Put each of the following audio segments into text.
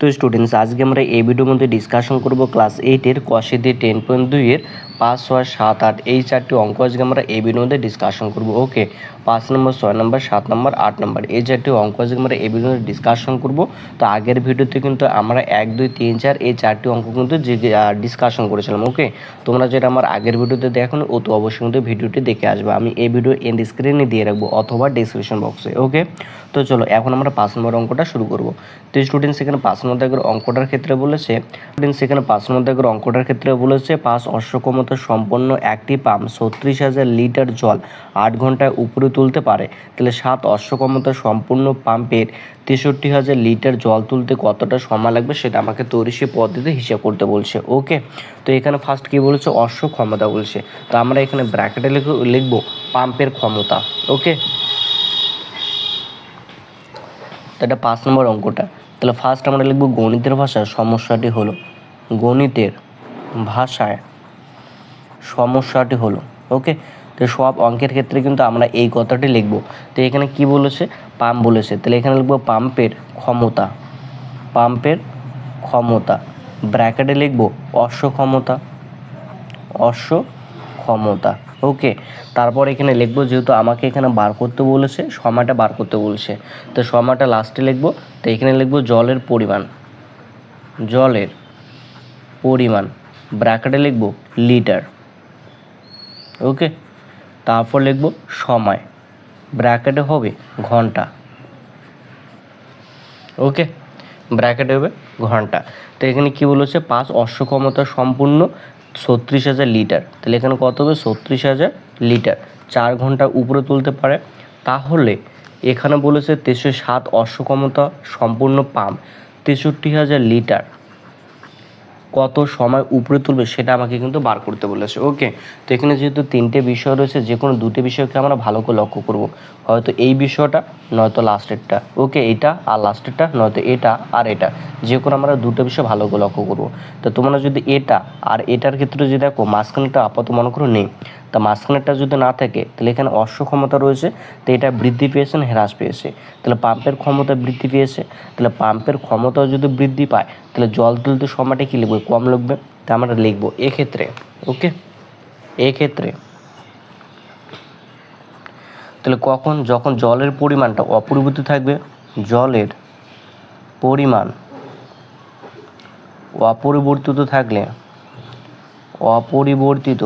তো স্টুডেন্টস আজকে আমরা এই ভিডিওর মধ্যে ডিসকাশন করব ক্লাস এইটের কষেদের টেন পয়েন্ট দুইয়ের পাঁচ, ছয়, সাত, আট, এই চারটি অঙ্ক আজকে আমরা এই ভিডিওর মধ্যে ডিসকাশন করব ওকে পাঁচ নম্বর, ছয় নম্বর, সাত নম্বর, আট নম্বর, এই চারটি অঙ্ক আজকে আমরা এই ভিডিওর মধ্যে ডিসকাশন করব। তো আগের ভিডিওতে কিন্তু আমরা এক, দুই, তিন, চার, এই চারটি অঙ্ক কিন্তু ডিসকাশন করেছিলাম ওকে তোমরা যেটা আমার আগের ভিডিওতে দেখো, ও তো অবশ্যই কিন্তু ভিডিওটি দেখে আসবে। আমি এই ভিডিও এন্ড স্ক্রিনে দিয়ে রাখব অথবা ডিসক্রিপশন বক্সে ওকে তো চলো, এখন আমরা পাঁচ নম্বর অঙ্কটা শুরু করব। তো স্টুডেন্ট সেখানে পাঁচ নম্বর দাগের অঙ্কটার ক্ষেত্রে বলেছে স্টুডেন্ট সেখানে পাঁচ নম্বর দাগের অঙ্কটার ক্ষেত্রে বলেছে, পাঁচ অশ্বক্ষমতা সম্পন্ন একটি পাম্প ছত্রিশ হাজার লিটার জল আট ঘন্টায় উপরে তুলতে পারে। তাহলে সাত অশ্বক্ষমতা সম্পূর্ণ পাম্পের তেষট্টি হাজার লিটার জল তুলতে কতটা সময় লাগবে সেটা আমাকে তৈরিশি পদ্ধতিতে হিসাব করতে বলছে। ওকে? তো এখানে ফার্স্ট কী বলেছে? অশ্ব ক্ষমতা বলছে। তো আমরা এখানে ব্র্যাকেটে লিখব পাম্পের ক্ষমতা। ওকে? তো এটা পাঁচ নম্বর অঙ্কটা। তাহলে ফার্স্ট আমরা লিখব গণিতের ভাষায় সমস্যাটি হলো। গণিতের ভাষায় সমস্যাটি হলো। ওকে তো সব অঙ্কের ক্ষেত্রে কিন্তু আমরা এই কথাটি লিখব। তো এখানে কি বলেছে? পাম্প বলেছে। তাহলে এখানে লিখব পাম্পের ক্ষমতা। পাম্পের ক্ষমতা। ব্র্যাকেটে লিখব অশ্ব ক্ষমতা অশ্ব ক্ষমতা। ওকে? তারপর এখানে লিখব যেহেতু আমাকে এখানে বার করতে বলেছে, সময়টা বার করতে বলছে। তো সময়টা লাস্টে লিখব। তো এখানে লিখব জলের পরিমাণ। জলের পরিমাণ। ব্র্যাকেটে লিখব লিটার ওকে? তারপর লিখব সময়। ব্র্যাকেটে হবে ঘণ্টা। ওকে? ব্র্যাকেটে হবে ঘণ্টা। তো এখানে কি বলেছে? পাঁচ অশ্বক্ষমতা সম্পূর্ণ ছত্রিশ হাজার লিটার। তাহলে এখানে কত হবে? ছত্রিশ হাজার লিটার। চার ঘণ্টা উপরে তুলতে পারে। তাহলে এখানে বলেছে তেশো সাত অশ্বক্ষমতা সম্পূর্ণ পাম্প। তেষট্টি হাজার লিটার। কত সময় উপরে তুলবে সেটা আমাকে কিন্তু বার করতে বলেছে। ওকে তো এখানে যেহেতু তিনটে বিষয় রয়েছে, যে কোনো দুটি বিষয়কে আমরা ভালো করে লক্ষ্য করব। হয়তো এই বিষয়টা, নয়তো লাস্টেরটা ওকে এটা আর লাস্টেরটা নয়তো এটা আর এটা। যে কোনো আমরা দুটো বিষয় ভালো করে লক্ষ্য করব। তো তোমরা যদি এটা আর এটার ক্ষেত্রে যদি দেখো মাঝখানেটা আপাতত মনে করো নেই। তা মাঝখানেরটা যদি না থাকে, তাহলে এখানে অশ্ব ক্ষমতা রয়েছে, তো এটা বৃদ্ধি পেয়েছে না হ্রাস পেয়েছে? তাহলে পাম্পের ক্ষমতা বৃদ্ধি পেয়েছে? তাহলে পাম্পের ক্ষমতাও যদি বৃদ্ধি পায়, তাহলে জল তুলতে সময়টা কী লিখবে? কম লিখবে। তা আমরা লিখব এক্ষেত্রে, ওকে? এক্ষেত্রে, তাহলে কখন? যখন জলের পরিমাণটা অপরিবর্তিত থাকবে, জলের পরিমাণ অপরিবর্তিত থাকলে, অপরিবর্তিত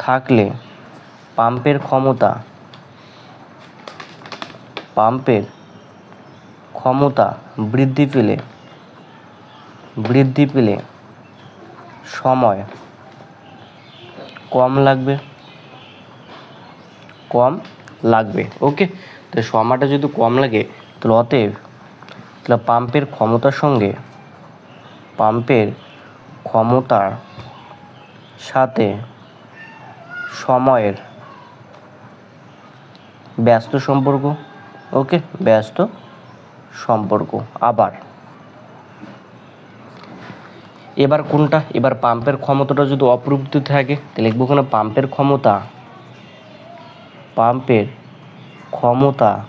থাকলে পাম্পের ক্ষমতা পাম্পের ক্ষমতা বৃদ্ধি পেলে বৃদ্ধি পেলে সময় কম লাগবে। কম লাগবে, ওকে? তো সময়টা যদি কম লাগে, তাহলে অতএব তাহলে পাম্পের ক্ষমতার সঙ্গে পাম্পের ক্ষমতার সাথে সময়ের ব্যস্ত সম্পর্ক, ওকে, ব্যস্ত সম্পর্ক, আবার। এবার কোনটা? এবার পাম্পের ক্ষমতাটা যদি অপরিবর্তিত থাকে, তাহলে লিখব ওখানে পাম্পের ক্ষমতা। পাম্পের ক্ষমতা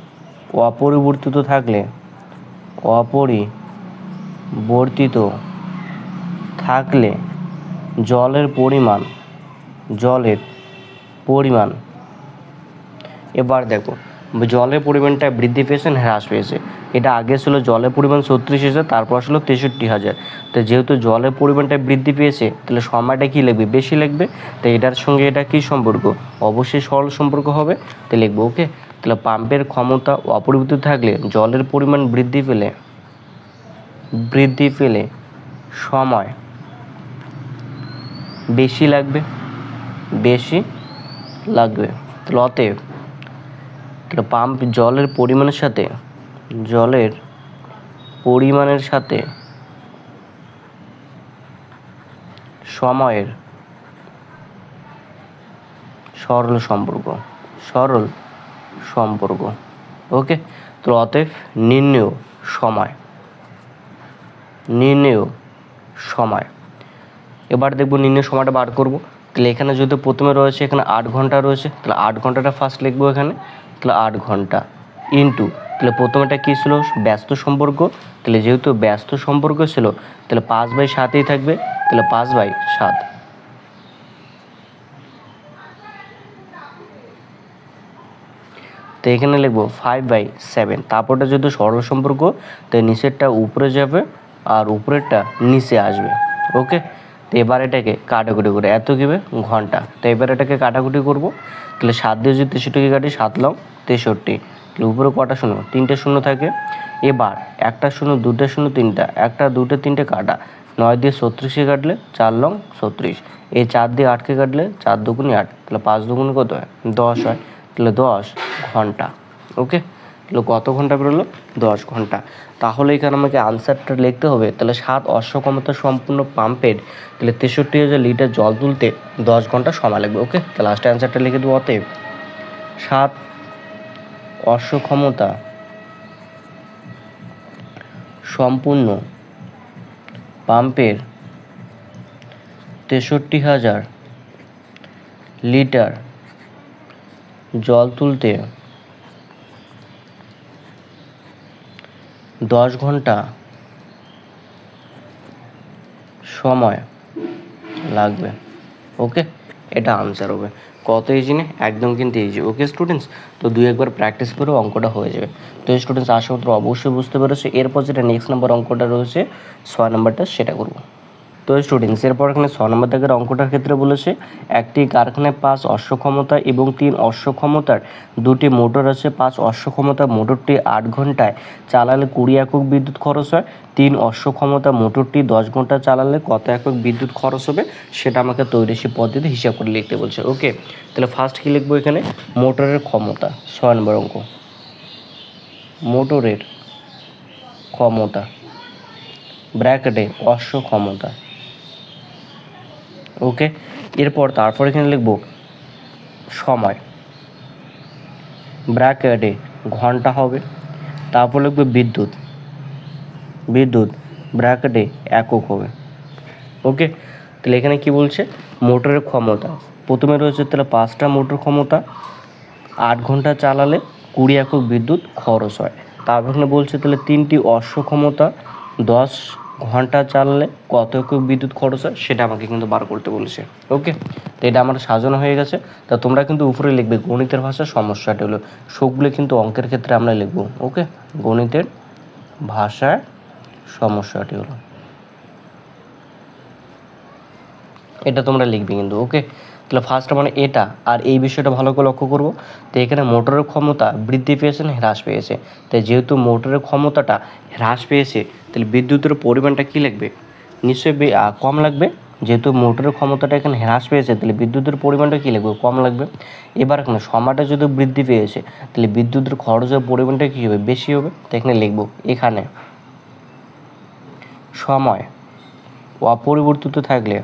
অপরিবর্তিত থাকলে অপরিবর্তিত থাকলে জলের পরিমাণ, জলের পরিমাণ। এবার দেখো, জলের পরিমাণটা বৃদ্ধি পেয়েছে হ্রাস পেয়েছে? এটা আগে ছিল জলের পরিমাণ ছত্রিশ হাজার, তারপর আসলো তেষট্টি হাজার। তো যেহেতু জলের পরিমাণটা বৃদ্ধি পেয়েছে, তাহলে সময়টা কী লিখবে বেশি লিখবে তো এটার সঙ্গে এটা কী সম্পর্ক? অবশ্যই সরল সম্পর্ক হবে। তো লিখব ওকে তাহলে পাম্পের ক্ষমতা অপরিবর্তিত থাকলে জলের পরিমাণ বৃদ্ধি পেলে বৃদ্ধি পেলে সময় বেশি লাগবে। বেশি লাগবে। তাহলে অতএব তাহলে পাম্প জলের পরিমাণের সাথে, জলের পরিমাণের সাথে সময়ের সরল সম্পর্ক সরল সম্পর্ক। ওকে তো অতএব নির্ণেয় সময় নির্ণেয় সময়। এবার দেখব নির্ণয় সময়টা বার করব। তাহলে এখানে যদি প্রথমে রয়েছে, এখানে আট ঘণ্টা রয়েছে, তাহলে আট ঘন্টাটা ফার্স্ট লিখব এখানে, তাহলে আট ঘণ্টা ইন্টু তাহলে প্রথমেটা কী ছিল? ব্যস্ত সম্পর্ক, তাহলে যেহেতু ব্যস্ত সম্পর্ক ছিল, তাহলে পাঁচ বাই সাতেই থাকবে, তাহলে পাঁচ বাই সাত। তো এখানে লিখব ফাইভ বাই সেভেন তারপরটা যেহেতু সরল সম্পর্ক তো নিচেরটা উপরে যাবে আর উপরেরটা নিচে আসবে ওকে তো এবার এটাকে কাটাকুটি করে এত কিবে ঘণ্টা। তো এবার এটাকে কাটাকুটি করব। তাহলে সাত দিয়ে যদি তেষট্টিকে কাটি, সাত লং তেষট্টি। তাহলে উপরে কটা শূন্য? তিনটে শূন্য থাকে। এবার একটা শূন্য, দুটো শূন্য, তিনটা। একটা, দুটো, তিনটে কাটা। নয় দিয়ে ছত্রিশে কাটলে চার লং ছত্রিশ। এই চার দিয়ে আটকে কাটলে চার দুগুণে আট। তাহলে পাঁচ দুগুণে কত হয়? দশ হয়। তাহলে দশ ঘণ্টা। ওকে? তাহলে কত ঘণ্টা বেরোলো? দশ ঘণ্টা। তাহলে এখানে আমাকে আনসারটা লিখতে হবে। তাহলে সাত অশ্বক্ষমতা সম্পূর্ণ পাম্পের তাহলে তেষট্টি হাজার লিটার জল তুলতে দশ ঘণ্টা সময় লাগবে ওকে তাহলে লাস্টে অ্যান্সারটা লিখে দেবো অতএব। সাত অশ্বক্ষমতা সম্পূর্ণ পাম্পের তেষট্টি হাজার লিটার জল তুলতে দশ ঘণ্টা সময় লাগবে। ওকে? এটা আনসার হবে। কত ইজি একদম কিন্তু ইজি ওকে স্টুডেন্টস তো দুই একবার প্র্যাকটিস করে অঙ্কটা হয়ে যাবে। তো স্টুডেন্টস আশা অবশ্যই বুঝতে পেরেছ। এরপর যেটা নেক্সট নাম্বার অঙ্কটা রয়েছে, ছয় নাম্বারটা সেটা করব। তো স্টুডেন্টস এরপর এখানে ছ নম্বর দাগের অঙ্কটার ক্ষেত্রে বলেছে, একটি কারখানায় পাঁচ অশ্বক্ষমতা এবং তিন অশ্বক্ষমতার দুটি মোটর আছে। পাঁচ অশ্বক্ষমতা মোটরটি আট ঘন্টায় চালালে কুড়ি একক বিদ্যুৎ খরচ হয়। তিন অশ্বক্ষমতা মোটরটি দশ ঘণ্টা চালালে কত একক বিদ্যুৎ খরচ হবে সেটা আমাকে তৈরিশি পদ্ধতি হিসাব করে লিখতে বলছে। ওকে, তাহলে ফার্স্ট কী লিখব এখানে? মোটরের ক্ষমতা, ছয় নম্বর অঙ্ক। মোটরের ক্ষমতা, ব্র্যাকেটে অশ্ব ক্ষমতা ওকে? এরপর তারপর এখানে লিখব সময়। ব্র্যাকেটে ঘণ্টা হবে। তারপর লিখবে বিদ্যুৎ। বিদ্যুৎ, ব্র্যাকেটে একক হবে। ওকে? তাহলে এখানে কি বলছে? মোটরের ক্ষমতা। প্রথমে রয়েছে তাহলে পাঁচটা মোটর ক্ষমতা। আট ঘণ্টা চালালে কুড়ি একক বিদ্যুৎ খরচ হয়। তারপর এখানে বলছে তাহলে তিনটি অশ্ব ক্ষমতা দশ ঘণ্টা চালালে কত বিদ্যুৎ খরচ হয় সেটা আমাকে কিন্তু বার করতে বলেছে। ওকে? তো এটা আমার সাজানো হয়ে গেছে। তা তোমরা কিন্তু উপরে লিখবে গণিতের ভাষা সমস্যাটা হলো, সবগুলো কিন্তু অঙ্কের ক্ষেত্রে আমরা লিখব, ওকে? গণিতের ভাষার সমস্যাটি হলো। এটা তোমরা লিখবে কিন্তু, ওকে? তাহলে ফার্স্ট মানে এটা, আর এই বিষয়টা ভালো করে লক্ষ্য করব তো এখানে মোটরের ক্ষমতা বৃদ্ধি পেয়েছে না হ্রাস পেয়েছে। তাই যেহেতু মোটরের ক্ষমতাটা হ্রাস পেয়েছে, তাহলে বিদ্যুতের পরিমাণটা কী লাগবে? নিশ্চয়ই কম লাগবে। যেহেতু মোটরের ক্ষমতাটা এখানে হ্রাস পেয়েছে, তাহলে বিদ্যুতের পরিমাণটা কী লাগবে? কম লাগবে। এবার এখানে সময়টা যদি বৃদ্ধি পেয়েছে, তাহলে বিদ্যুতের খরচের পরিমাণটা কী হবে? বেশি হবে। তো এখানে লিখব, এখানে সময় অপরিবর্তিত থাকলে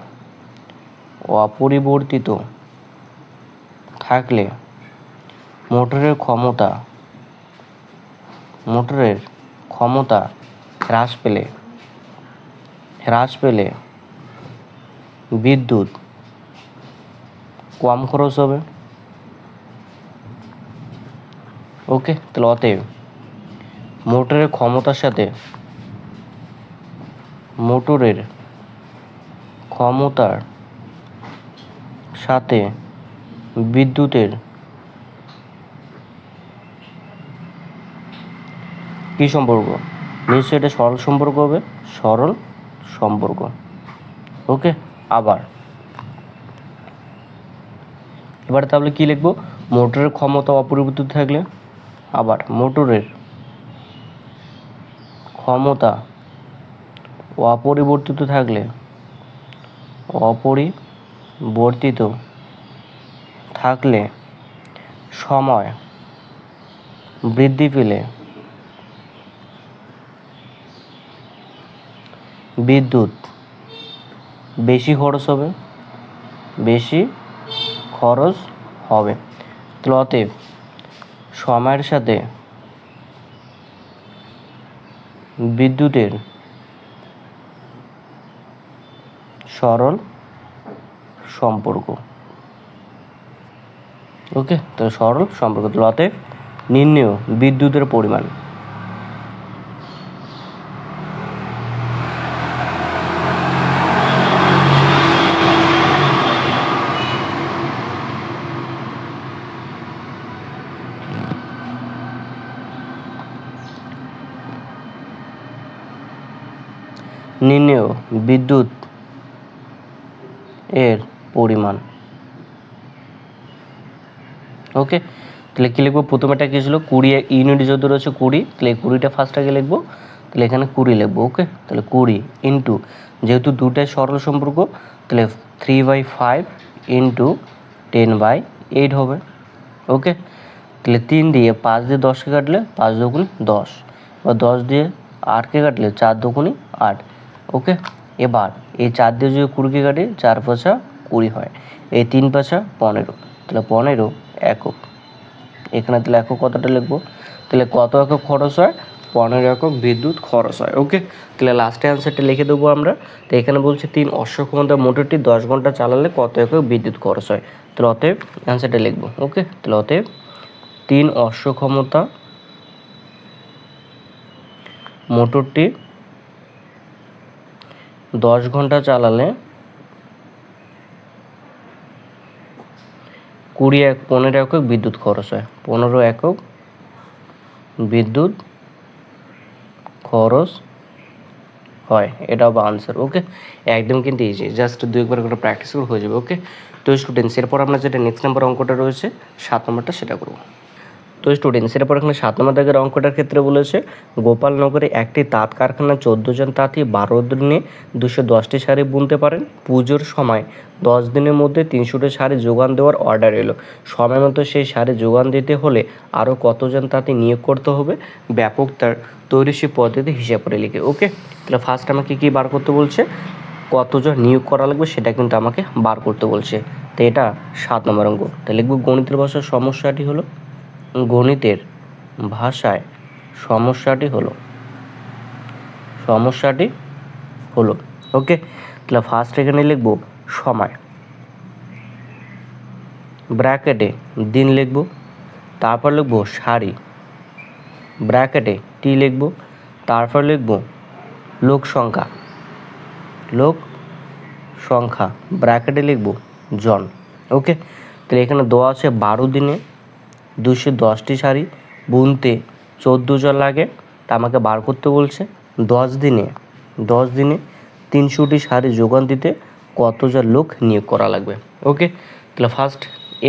অপরিবর্তিত থাকলে মোটরের ক্ষমতা মোটরের ক্ষমতা হ্রাস পেলে হ্রাস পেলে বিদ্যুৎ কম খরচ হবে। ওকে, তাহলে অতএব মোটরের ক্ষমতার সাথে মোটরের ক্ষমতার সাথে বিদ্যুতের কি সম্পর্ক? নিশ্চয়ই এটা সরল সম্পর্ক হবে। সরল সম্পর্ক। ওকে, আবার। এবার তাহলে কি লিখব? মোটরের ক্ষমতা অপরিবর্তিত থাকলে আবার মোটরের ক্ষমতা অপরিবর্তিত থাকলে অপরিবর্তিত থাকলে সময় বৃদ্ধি পেলে বিদ্যুৎ বেশি খরচ হবে, বেশি খরচ হবে। অতএব সময়ের সাথে বিদ্যুতের সরল সম্পর্ক। ওকে তো সরল সম্পর্ক। তাহলে অতএব নির্ণেয় বিদ্যুতের পরিমাণ। নির্ণেয় বিদ্যুৎ এর পরিমাণ। ওকে তাহলে কী লিখব? প্রথমেটা কী ছিল? কুড়ি ইউনিট যদি রয়েছে কুড়ি, তাহলে এই কুড়িটা ফার্স্ট আগে লিখব। তাহলে এখানে কুড়ি লিখব ওকে তাহলে কুড়ি ইন্টু যেহেতু দুটাই সরল সম্পর্ক, তাহলে three by five into ten by eight হবে ওকে তাহলে তিন দিয়ে পাঁচ দিয়ে দশকে কাটলে পাঁচ দুগুণি দশ। বা দশ দিয়ে আটকে কাটলে চার দুগুণি আট ওকে এবার এই চার দিয়ে যদি কুড়িকে কাটে, চার পাঁচা কুড়ি হয়। এই তিন পাঁচা পনেরো। তাহলে পনেরো একক। এখানে তাহলে একক কতটা লিখব? তাহলে কত একক খরচ হয়? পনেরো একক বিদ্যুৎ খরচ হয়। ওকে? তাহলে লাস্টে অ্যান্সারটা লিখে দেবো আমরা। তো এখানে বলছে তিন অশ্ব ক্ষমতা মোটরটি দশ ঘণ্টা চালালে কত একক বিদ্যুৎ খরচ হয়? তাহলে অতএব অ্যান্সারটা লিখব। ওকে? তাহলে অতএব তিন অশ্ব ক্ষমতা মোটরটি দশ ঘণ্টা চালালে কুড়ি এক, পনেরো একক বিদ্যুৎ খরচ হয়। পনেরো একক বিদ্যুৎ খরচ হয়। এটা হবে আনসার ওকে একদম কিন্তু ইজি জাস্ট দু একবার করে প্র্যাকটিস করে হয়ে যাবে ওকে তো স্টুডেন্টস এরপর আমরা যেটা নেক্সট নাম্বার অঙ্কটা রয়েছে, সাত নম্বরটা সেটা করব। তো স্টুডেন্টস এরপর এখানে সাত নম্বর দাগের অঙ্কটার ক্ষেত্রে বলেছে, গোপালনগরে একটি তাঁত কারখানা, চোদ্দ জন তাঁতি, বারো দিনে দুশো দশটি শাড়ি বুনতে পারেন। পুজোর সময় দশ দিনের মধ্যে তিনশোটি শাড়ি যোগান দেওয়ার অর্ডার এলো। সময় মতো সেই শাড়ি যোগান দিতে হলে আরও কতজন তাঁতি নিয়োগ করতে হবে? ব্যাপক তার তৈরি সে পদ্ধতি হিসাব করে লিখে। ওকে? তাহলে ফার্স্ট আমাকে কী বার করতে বলছে? কতজন নিয়োগ করা লাগবে সেটা কিন্তু আমাকে বার করতে বলছে। তো এটা সাত নম্বর অঙ্ক। তাহলে লিখব গণিতের ভাষার সমস্যাটি হলো গণিতের ভাষায় সমস্যাটি হলো। সমস্যাটি হলো। ওকে তাহলে ফার্স্ট এখানে লিখব সময়। ব্র্যাকেটে দিন লিখব, তারপর লিখব শাড়ি ব্র্যাকেটে টি লিখব, তারপর লিখব লোক সংখ্যা। লোক সংখ্যা। ব্র্যাকেটে লিখব জন। ওকে তাহলে এখানে দেওয়া আছে বারো দিনে। দুশো দশটি শাড়ি, বুনতে চোদ্দ জন লাগে। তা আমাকে বার করতে বলছে, দশ দিনে দশ দিনে তিনশোটি শাড়ি যোগান দিতে কতজন লোক নিয়োগ করা লাগবে? ওকে, তাহলে ফার্স্ট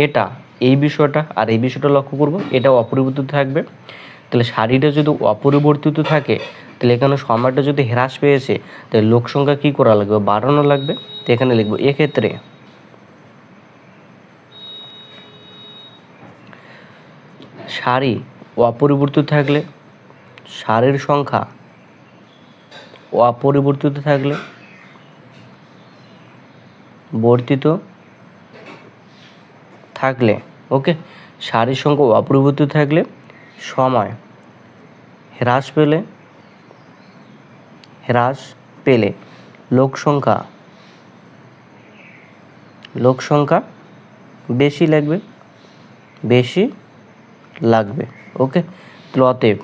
এটা, এই বিষয়টা আর এই বিষয়টা লক্ষ্য করব এটা অপরিবর্তিত থাকবে। তাহলে শাড়িটা যদি অপরিবর্তিত থাকে, তাহলে এখানে সময়টা যদি হ্রাস পেয়েছে, তাহলে লোক সংখ্যা কী করা লাগবে? বাড়ানো লাগবে। তো এখানে লিখব, এক্ষেত্রে শাড়ি অপরিবর্তিত থাকলে শাড়ির সংখ্যা অপরিবর্তিত থাকলে, বর্তিত থাকলে ওকে শাড়ির সংখ্যা অপরিবর্তিত থাকলে, সময় হ্রাস পেলে হ্রাস পেলে, লোক সংখ্যা লোক সংখ্যা বেশি লাগবে, বেশি লাগবে ওকে তাহলে অতএব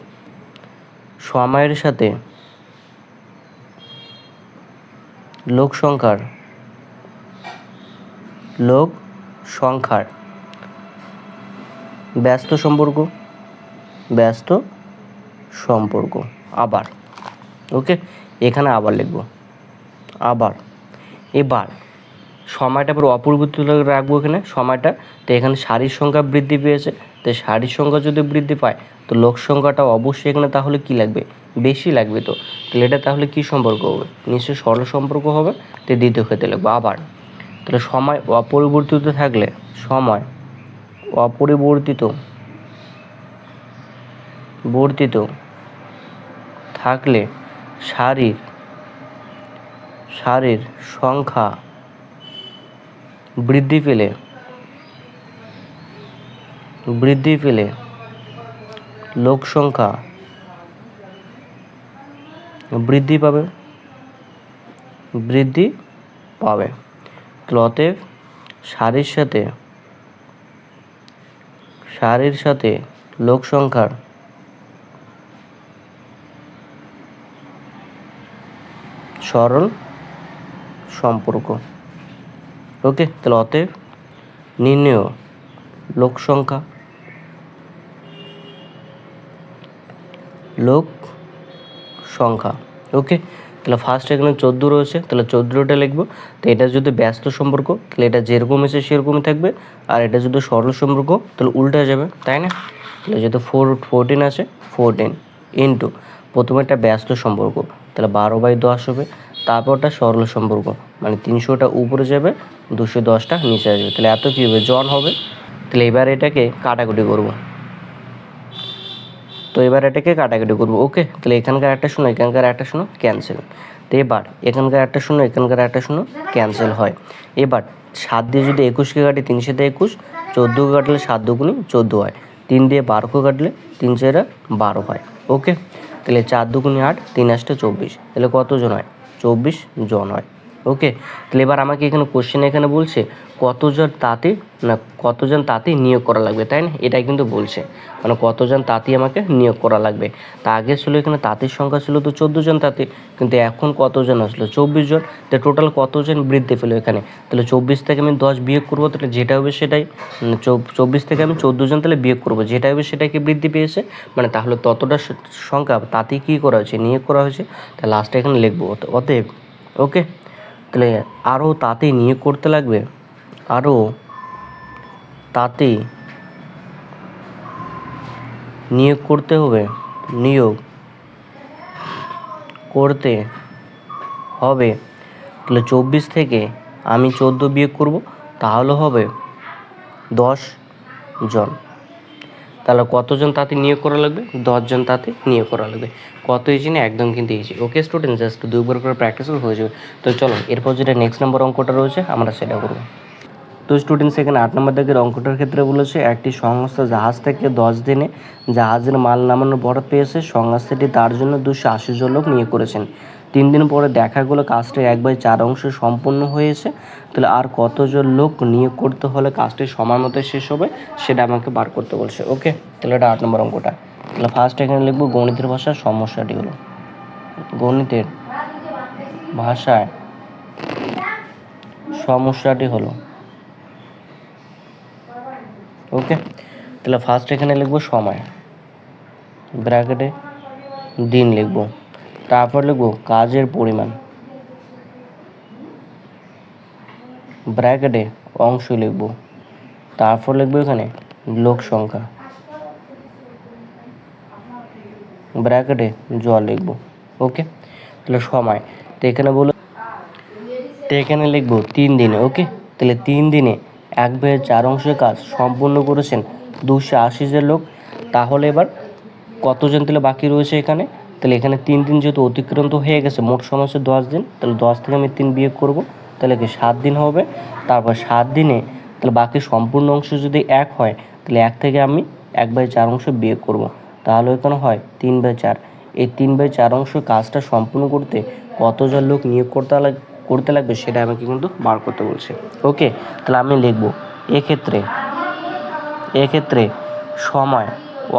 সময়ের সাথে লোক সংখ্যার লোক সংখ্যার ব্যস্ত সম্পর্ক ব্যস্ত সম্পর্ক, আবার ওকে এখানে আবার লিখব, আবার, এবার সময়টা পুরো অপরিবর্তিত রাখব এখানে, সময়টা, তো এখানে শাড়ির সংখ্যা বৃদ্ধি পেয়েছে। তো শাড়ির সংখ্যা যদি বৃদ্ধি পায়, তো লোক সংখ্যাটা অবশ্যই এখানে তাহলে কি লাগবে? বেশি লাগবে তো। তাহলে এটা তাহলে কি সম্পর্ক হবে? নিশ্চয়ই সরল সম্পর্ক হবে, তো দ্বিতীয় ক্ষেত্রে লিখব আবার। তাহলে সময় অপরিবর্তিত থাকলে, সময় অপরিবর্তিত, বর্তিত থাকলে শাড়ির শাড়ির সংখ্যা বৃদ্ধি পেলে বৃদ্ধি পেলে লোক সংখ্যা বৃদ্ধি পাবে বৃদ্ধি পাবে। অতএব শাড়ির সাথে শাড়ির সাথে লোক সংখ্যার সরল সম্পর্ক। ওকে তাহলে অতএব নির্ণয় লোক সংখ্যা। লোক সংখ্যা। ওকে তাহলে ফার্স্ট এখানে চোদ্দ রয়েছে, তাহলে চোদ্দোটা লিখব। তো এটা যদি ব্যস্ত সম্পর্ক, তাহলে এটা যেরকম এসে সেরকমই থাকবে। আর এটা যদি সরল সম্পর্ক, তাহলে উল্টা যাবে, তাই না? তাহলে যেহেতু ফোর ফোরটিন আছে ফোরটিন ইন্টু প্রথমে একটা ব্যস্ত সম্পর্ক, তাহলে বারো বাই দশ হবে। তারপরটা সরল সম্পর্ক মানে তিনশোটা উপরে যাবে, দুশো দশটা নিচে আসবে। তাহলে এত কী হবে? জন হবে। তাহলে এবার এটাকে কাটাকুটি করব। তো এবার এটাকে কাটাকাটি করব, ওকে? তাহলে এখানকার একটা শূন্য এখানকার একটা শূন্য ক্যান্সেল তো এবার এখানকার একটা শূন্য এখানকার একটা শূন্য ক্যান্সেল হয়। এবার সাত দিয়ে যদি একুশকে কাটি তিন সাথে একুশ, চোদ্দোকে কাটলে সাত দুগুনি চোদ্দ হয়। তিন দিয়ে বারোকে কাটলে তিন চারা বারো হয়, ওকে? তাহলে চার দুগুনি আট, তিন আটটা চব্বিশ। তাহলে কতজন হয়? চব্বিশ জন হয়। ওকে তাহলে এবার আমাকে এখানে কোশ্চেন এখানে বলছে কতজন তাঁতি, না কতজন তাঁতি নিয়োগ করা লাগবে, তাই না? এটাই কিন্তু বলছে। মানে কতজন তাঁতি আমাকে নিয়োগ করা লাগবে? তা আগে ছিল এখানে তাঁতির সংখ্যা ছিল তো চোদ্দ জন তাঁতি, কিন্তু এখন কতজন আসলো? চব্বিশ জন তো টোটাল কতজন বৃদ্ধি পেল এখানে? তাহলে চব্বিশ থেকে আমি দশ বিয়োগ করব, তাহলে যেটা হবে সেটাই চব- চব্বিশ থেকে আমি চোদ্দ জন তাহলে বিয়োগ করব। যেটা হবে সেটাকে বৃদ্ধি পেয়েছে? মানে তাহলে ততটা সংখ্যা তাঁতি কী করা হয়েছে? নিয়োগ করা হয়েছে। তাহলে লাস্টে এখানে লিখব অত- অতএব ওকে তাহলে আরও তাতে নিয়োগ করতে লাগবে। আরও তাতে নিয়োগ করতে হবে। নিয়োগ করতে হবে। তাহলে চব্বিশ থেকে আমি চোদ্দ বিয়োগ করব, তাহলে হবে দশ জন। তাহলে কতজন তাতে নিয়োগ করা লাগবে? দশজন তাতে নিয়োগ করা লাগবে। কত ইজি না একদম কিন্তু ইজি ওকে স্টুডেন্ট জাস্ট দুবার করে প্র্যাকটিস হয়ে যাবে। তো চলো এরপর যেটা নেক্সট নাম্বার অঙ্কটা রয়েছে, আমরা সেটা করব। তো স্টুডেন্টস এখানে আট নম্বর দাগের অঙ্কটার ক্ষেত্রে বলেছে, একটি সংস্থা জাহাজ থেকে দশ দিনে জাহাজের মাল নামানোর বরাদ পেয়েছে। সংস্থাটি তার জন্য দুশো আশি জন লোক নিয়োগ করেছেন। তিন দিন পরে দেখা গেলো কাজটি এক বাই চার অংশ সম্পূর্ণ হয়েছে। তাহলে আর কতজন লোক নিয়োগ করতে হলে কাজটি সময় মতো শেষ হবে, সেটা আমাকে বার করতে বলছে। ওকে তাহলে এটা আট নম্বর অঙ্কটা। তাহলে ফার্স্ট এখানে লিখব গণিতের ভাষার সমস্যাটি হলো। গণিতের ভাষায় সমস্যাটি হলো। ওকে তাহলে ফার্স্ট এখানে লিখব সময়। ব্র্যাকেটে দিন লিখব। তারপর লিখব কাজের পরিমাণ। ব্র্যাকেটে অংশ লিখব। তারপর লিখব এখানে লোক সংখ্যা। ব্র্যাকেটে জল লিখব। ওকে? তাহলে সময়। তো এখানে বলো তো এখানে লিখব তিন দিনে, ওকে? তাহলে তিন দিনে এক ভাইয়ের চার অংশের কাজ সম্পূর্ণ করেছেন দুশো আশি জন লোক। তাহলে এবার কতজন তাহলে বাকি রয়েছে এখানে? তাহলে এখানে তিন দিন যেহেতু অতিক্রান্ত হয়ে গেছে, মোট সময় হচ্ছে দশ দিন, তাহলে দশ থেকে আমি তিন বিয়োগ করব, তাহলে কি সাত দিন হবে? তারপর সাত দিনে তাহলে বাকি সম্পূর্ণ অংশ যদি এক হয়, তাহলে এক থেকে আমি এক বাই চার অংশ বিয়োগ করব। তাহলে এখানে হয় তিন বাই চার। এই তিন বাই চার অংশ কাজটা সম্পূর্ণ করতে কতজন লোক নিয়োগ করতে করতে লাগবে সেটা আমাকে কিন্তু বার করতে বলছে। ওকে, তাহলে আমি লিখব, এক্ষেত্রে এক্ষেত্রে সময়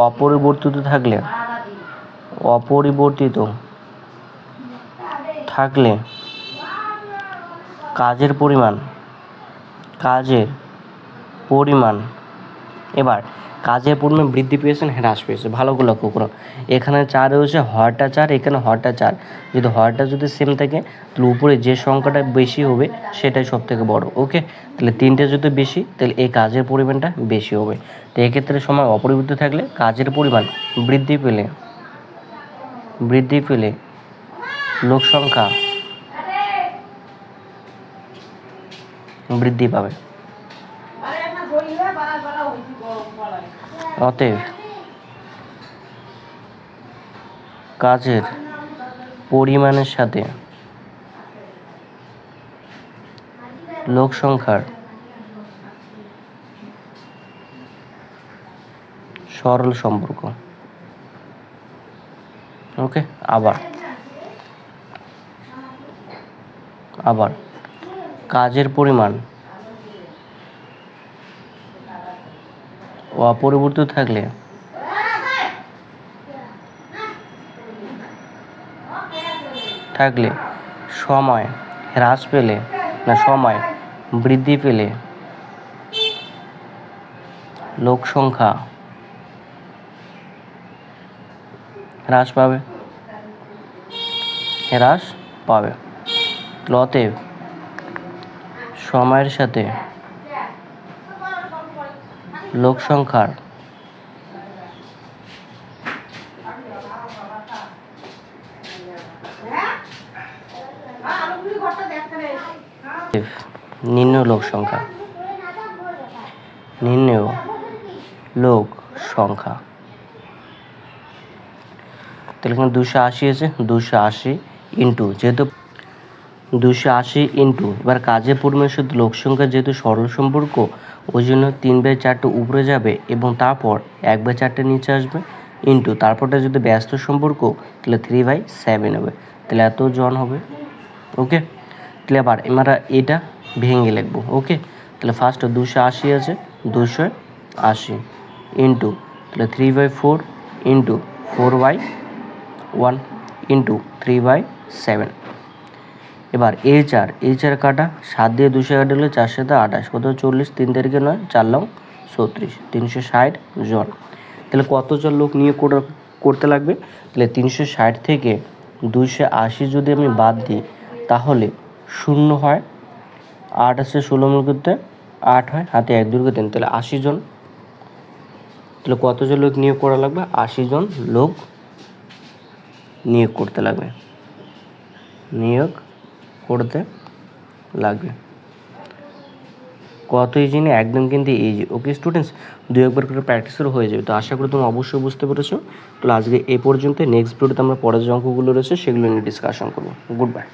অপরিবর্তিত থাকলে অপরিবর্তিত থাকলে কাজের পরিমাণ কাজের পরিমাণ, এবার কাজের পরিমাণ বৃদ্ধি পেয়েছে না, হ্রাস পেয়েছে। ভালো করে লক্ষ্য এখানে চার রয়েছে, হরটা চার, এখানে হরটা চার। যদি হরটা যদি সেম থাকে, তাহলে উপরে যে সংখ্যাটা বেশি হবে, সেটাই সব থেকে বড় ওকে তাহলে তিনটে যদি বেশি, তাহলে এই কাজের পরিমাণটা বেশি হবে। তো এক্ষেত্রে সময় অপরিবর্তিত থাকলে কাজের পরিমাণ বৃদ্ধি পেলে বৃদ্ধি পেলে লোক সংখ্যা বৃদ্ধি পাবে। অতএব কাজের পরিমাণের সাথে লোক সংখ্যার সরল সম্পর্ক। ওকে, আবার। আবার। কাজের পরিমাণ। ও অপরিবর্তিত থাকলে। থাকলে সময় হ্রাস পেলে না সময় বৃদ্ধি পেলে লোক সংখ্যা হ্রাস পাবে। হ্রাস পাবে। অতএব সময়ের সাথে লোক সংখ্যার নিম্ন লোক সংখ্যা। নিম্ন লোক সংখ্যা। তাহলে এখানে দুশো আশি আছে, দুশো আশি ইন্টু যেহেতু দুশো আশি ইন্টু এবার কাজে পরিমাণ শুধু লোকসংখ্যা যেহেতু সরল সম্পর্ক, ওই জন্য তিন বাই চারটে উপরে যাবে এবং তারপর এক বাই চারটে নিচে আসবে ইন্টু তারপরটা যদি ব্যস্ত সম্পর্ক, তাহলে থ্রি বাই সেভেন হবে। তাহলে এত জন হবে। ওকে তাহলে আবার আমরা এটা ভেঙে লিখব। ওকে তাহলে ফার্স্ট দুশো আশি আছে, দুশো আশি ইন্টু তাহলে three by four into four by one into three by seven. এবার এইচ আর এইচ আর কাটা সাত দিয়ে দুশো কাটলে চার সাথে আঠাশ। কত? চল্লিশ। তিন তারিখে নয়, চার লং, ছত্রিশ। তিনশো ষাট জন। তাহলে কতজন লোক নিয়ে করে- করতে লাগবে? তাহলে তিনশো ষাট থেকে দুশো আশি যদি আমি বাদ দিই, তাহলে শূন্য হয়, আট আছে ষোলো মূল করতে, আট হয়, হাতে এক দুর্গ তিন। তাহলে আশি জন। তাহলে কতজন লোক নিয়োগ করা লাগবে? আশি জন লোক নিয়োগ করতে লাগবে। নিয়োগ করতে লাগবে। কত ইজি একদম কিন্তু ইজি ওকে স্টুডেন্টস দু একবার করে প্র্যাকটিসও হয়ে যাবে। তো আশা করি তুমি অবশ্যই বুঝতে পেরেছ। তো আজকে এ পর্যন্ত নেক্সট ভিডিওতে আমরা পরের যে অঙ্কগুলো রয়েছে, সেগুলো নিয়ে ডিসকাশন করব। Good bye